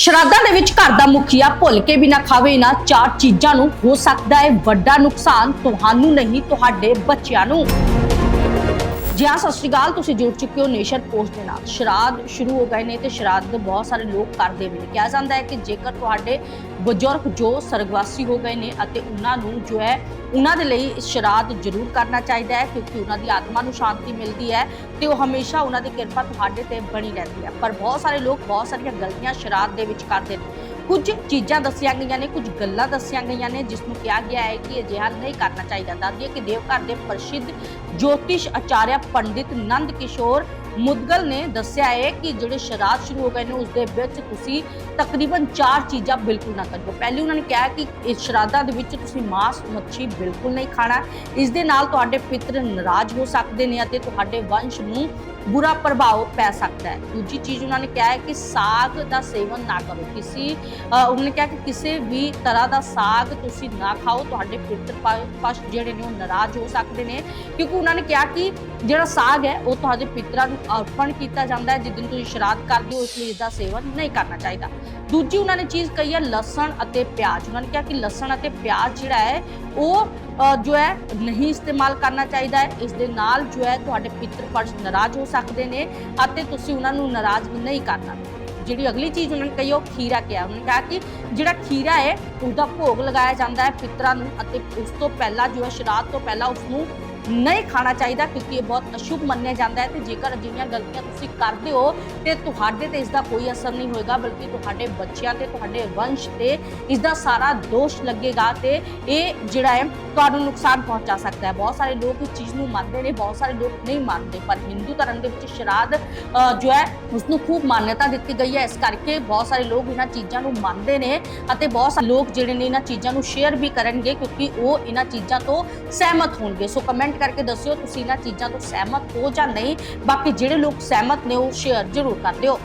ਸ਼ਰਾਧਾਂ ਦੇ ਵਿੱਚ ਘਰ ਦਾ ਮੁਖੀਆ ਭੁੱਲ ਕੇ ਵੀ ਨਾ ਖਾਵੇ, ਨਾ ਚਾਰ ਚੀਜ਼ਾਂ ਨੂੰ, ਹੋ ਸਕਦਾ ਹੈ ਵੱਡਾ ਨੁਕਸਾਨ ਤੁਹਾਨੂੰ ਨਹੀਂ, ਤੁਹਾਡੇ ਬੱਚਿਆਂ ਨੂੰ। ਜੀ ਹਾਂ, ਸਤਿ ਸ਼੍ਰੀ ਅਕਾਲ। ਤੁਸੀਂ ਜੁੜ ਚੁੱਕੇ ਹੋ ਨੇਸ਼ਨ ਪੋਸਟ ਦੇ ਨਾਲ। ਸ਼ਰਾਦ ਸ਼ੁਰੂ ਹੋ ਗਏ ਨੇ ਤੇ ਸ਼ਰਾਧ ਬਹੁਤ ਸਾਰੇ ਲੋਕ ਕਰਦੇ ਵੀ ਨੇ। ਕਿਹਾ ਜਾਂਦਾ ਹੈ ਕਿ ਜੇਕਰ ਤੁਹਾਡੇ ਬਜ਼ੁਰਗ ਜੋ ਸਰਗਵਾਸੀ ਹੋ ਗਏ ਨੇ ਅਤੇ ਉਹਨਾਂ ਨੂੰ ਜੋ ਹੈ, ਉਹਨਾਂ ਦੇ ਲਈ ਸ਼ਰਾਧ ਜ਼ਰੂਰ ਕਰਨਾ ਚਾਹੀਦਾ ਹੈ ਕਿਉਂਕਿ ਉਹਨਾਂ ਦੀ ਆਤਮਾ ਨੂੰ ਸ਼ਾਂਤੀ ਮਿਲਦੀ ਹੈ ਤੇ ਉਹ ਹਮੇਸ਼ਾ ਉਹਨਾਂ ਦੀ ਕਿਰਪਾ ਤੁਹਾਡੇ ਤੇ ਬਣੀ ਰਹਿੰਦੀ ਹੈ। ਪਰ ਬਹੁਤ ਸਾਰੇ ਲੋਕ ਬਹੁਤ ਸਾਰੀਆਂ ਗਲਤੀਆਂ ਸ਼ਰਾਦ ਦੇ ਵਿੱਚ ਕਰਦੇ ਨੇ। ਕੁਝ ਚੀਜ਼ਾਂ ਦੱਸੀਆਂ ਗਈਆਂ ਨੇ, ਕੁਝ ਗੱਲਾਂ ਦੱਸੀਆਂ ਗਈਆਂ ਨੇ, ਜਿਸ ਨੂੰ ਕਿਹਾ ਗਿਆ ਹੈ ਕਿ ਅਜਿਹਾ ਨਹੀਂ ਕਰਨਾ ਚਾਹੀਦਾ। ਦੱਸਦੀ ਹੈ ਕਿ ਦੇਵਘਰ ਦੇ ਪ੍ਰਸਿੱਧ ਜੋਤਿਸ਼ ਆਚਾਰਿਆ ਪੰਡਿਤ ਨੰਦ ਕਿਸ਼ੋਰ ਮੁਦਗਲ ਨੇ ਦੱਸਿਆ ਹੈ ਕਿ ਜਿਹੜੇ ਸ਼ਰਾਧ ਸ਼ੁਰੂ ਹੋ ਗਏ ਨੇ ਉਸ ਦੇ ਵਿੱਚ ਤੁਸੀਂ ਤਕਰੀਬਨ ਚਾਰ ਚੀਜ਼ਾਂ ਬਿਲਕੁਲ ਨਾ ਕਰੋ ਪਹਿਲੀ ਉਹਨਾਂ ਨੇ ਕਿਹਾ ਕਿ ਇਸ ਸ਼ਰਾਧਾਂ ਦੇ ਵਿੱਚ ਤੁਸੀਂ ਮਾਸ, ਮੱਛੀ ਬਿਲਕੁਲ ਨਹੀਂ ਖਾਣਾ। ਇਸ ਦੇ ਨਾਲ ਤੁਹਾਡੇ ਪਿੱਤਰ ਨਾਰਾਜ਼ ਹੋ ਸਕਦੇ ਨੇ ਅਤੇ ਤੁਹਾਡੇ ਵੰਸ਼ ਨੂੰ ਬੁਰਾ ਪ੍ਰਭਾਵ ਪੈ ਸਕਦਾ ਹੈ। ਦੂਜੀ ਚੀਜ਼ ਉਹਨਾਂ ਨੇ ਕਿਹਾ ਹੈ ਕਿ ਸਾਗ ਦਾ ਸੇਵਨ ਨਾ ਕਰੋ। ਕਿਸੇ ਉਹਨਾਂ ਨੇ ਕਿਹਾ ਕਿ ਕਿਸੇ ਵੀ ਤਰ੍ਹਾਂ ਦਾ ਸਾਗ ਤੁਸੀਂ ਨਾ ਖਾਓ, ਤੁਹਾਡੇ ਪਿੱਤਰ ਪ- ਪਸ਼ ਜਿਹੜੇ ਨੇ ਉਹ ਨਾਰਾਜ਼ ਹੋ ਸਕਦੇ ਨੇ। ਕਿਉਂਕਿ ਉਹਨਾਂ ਨੇ ਕਿਹਾ ਕਿ ਜਿਹੜਾ ਸਾਗ ਹੈ, ਉਹ ਤੁਹਾਡੇ ਪਿੱਤਰਾਂ ਨੂੰ ਅਰਪਣ ਕੀਤਾ ਜਾਂਦਾ ਹੈ, ਜਿਸ ਦਿਨ ਤੁਸੀਂ ਸ਼ਰਾਧ ਕਰਦੇ ਹੋ, ਇਸ ਲਈ ਇਸ ਦਾ ਸੇਵਨ ਨਹੀਂ ਕਰਨਾ ਚਾਹੀਦਾ। ਦੂਜੀ ਉਹਨਾਂ ਨੇ ਚੀਜ਼ ਕਹੀ ਹੈ, ਲਸਣ ਅਤੇ ਪਿਆਜ਼। ਉਹਨਾਂ ਨੇ ਕਿਹਾ ਕਿ ਲਸਣ ਅਤੇ ਪਿਆਜ਼ ਜਿਹੜਾ ਹੈ, ਉਹ ਜੋ ਹੈ, ਨਹੀਂ ਇਸਤੇਮਾਲ ਕਰਨਾ ਚਾਹੀਦਾ ਹੈ। ਇਸ ਦੇ ਨਾਲ ਜੋ ਹੈ, ਤੁਹਾਡੇ ਪਿੱਤਰ ਪਰਸ਼ ਨਾਰਾਜ਼ ਹੋ ਸਕਦੇ ਨੇ ਅਤੇ ਤੁਸੀਂ ਉਹਨਾਂ ਨੂੰ ਨਾਰਾਜ਼ ਨਹੀਂ ਕਰਨਾ। ਜਿਹੜੀ ਅਗਲੀ ਚੀਜ਼ ਉਹਨਾਂ ਨੇ ਕਹੀ, ਉਹ ਖੀਰਾ ਕਿਹਾ। ਉਹਨਾਂ ਨੇ ਕਿਹਾ ਕਿ ਜਿਹੜਾ ਖੀਰਾ ਹੈ, ਉਹਦਾ ਭੋਗ ਲਗਾਇਆ ਜਾਂਦਾ ਹੈ ਪਿਤਰਾਂ ਨੂੰ ਅਤੇ ਉਸ ਤੋਂ ਪਹਿਲਾਂ, ਜੋ ਹੈ ਸ਼ਰਾਧ ਤੋਂ ਪਹਿਲਾਂ ਉਸ ਨੂੰ ਨਹੀਂ ਖਾਣਾ ਚਾਹੀਦਾ ਕਿਉਂਕਿ ਇਹ ਬਹੁਤ ਅਸ਼ੁਭ ਮੰਨਿਆ ਜਾਂਦਾ ਹੈ ਤੇ ਜੇਕਰ ਅਜਿਹੀਆਂ ਗਲਤੀਆਂ ਤੁਸੀਂ ਕਰਦੇ ਹੋ ਤੇ ਤੁਹਾਡੇ ਤੇ ਇਸ ਦਾ ਕੋਈ ਅਸਰ ਨਹੀਂ ਹੋਏਗਾ, ਬਲਕਿ ਤੁਹਾਡੇ ਬੱਚਿਆਂ ਤੇ, ਤੁਹਾਡੇ ਵੰਸ਼ ਤੇ ਇਸ ਦਾ ਸਾਰਾ ਦੋਸ਼ ਲੱਗੇਗਾ ਤੇ ਇਹ ਜਿਹੜਾ ਹੈ ਤੁਹਾਨੂੰ ਨੁਕਸਾਨ ਪਹੁੰਚਾ ਸਕਦਾ ਹੈ। ਬਹੁਤ ਸਾਰੇ ਲੋਕ ਇਸ ਚੀਜ਼ ਨੂੰ ਮੰਨਦੇ ਨੇ, ਬਹੁਤ ਸਾਰੇ ਲੋਕ ਨਹੀਂ ਮੰਨਦੇ, ਪਰ ਹਿੰਦੂ ਧਰਮ ਦੇ ਵਿੱਚ ਸ਼ਰਾਧ ਜੋ ਹੈ ਉਸ ਨੂੰ ਖੂਬ ਮਾਨਤਾ ਦਿੱਤੀ ਗਈ ਹੈ। ਇਸ ਕਰਕੇ ਬਹੁਤ ਸਾਰੇ ਲੋਕ ਇਹਨਾਂ ਚੀਜ਼ਾਂ ਨੂੰ ਮੰਨਦੇ ਨੇ ਅਤੇ ਬਹੁਤ ਸਾਰੇ ਲੋਕ ਜਿਹੜੇ ਨੇ ਇਹਨਾਂ ਚੀਜ਼ਾਂ ਨੂੰ ਸ਼ੇਅਰ ਵੀ ਕਰਨਗੇ ਕਿਉਂਕਿ ਉਹ ਇਹਨਾਂ ਚੀਜ਼ਾਂ ਤੋਂ ਸਹਿਮਤ ਹੋਣਗੇ। ਸੋ ਕਮੈਂਟ ਕਮੈਂਟ ਕਰਕੇ ਦੱਸਿਓ ਤੁਸੀਂ ਇਹਨਾਂ ਚੀਜ਼ਾਂ ਤੋਂ ਸਹਿਮਤ ਹੋ ਜਾਂ ਨਹੀਂ। ਬਾਕੀ ਜਿਹੜੇ ਲੋਕ ਸਹਿਮਤ ਨੇ ਉਹ ਸ਼ੇਅਰ ਜ਼ਰੂਰ ਕਰ ਦਿਓ।